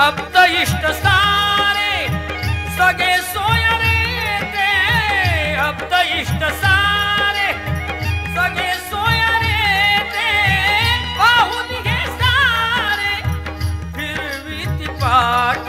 अब्द इष्ट सारे सगळे सोयरे ते अब्द इष्ट सारे सगळे सोयरे ते पाहून घे सारे फिरवी ती पाठ।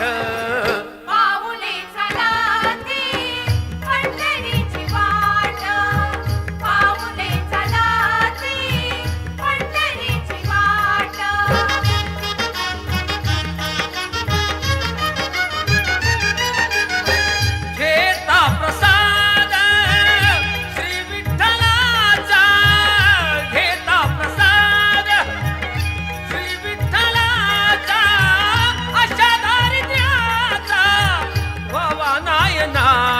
天呐！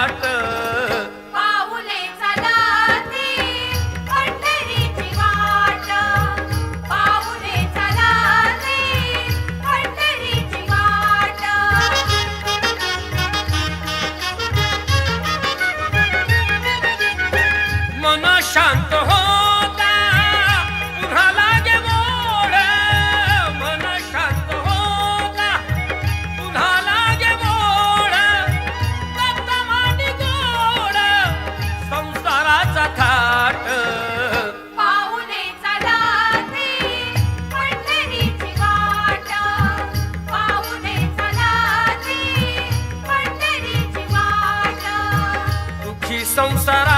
ಸಂಸಾರ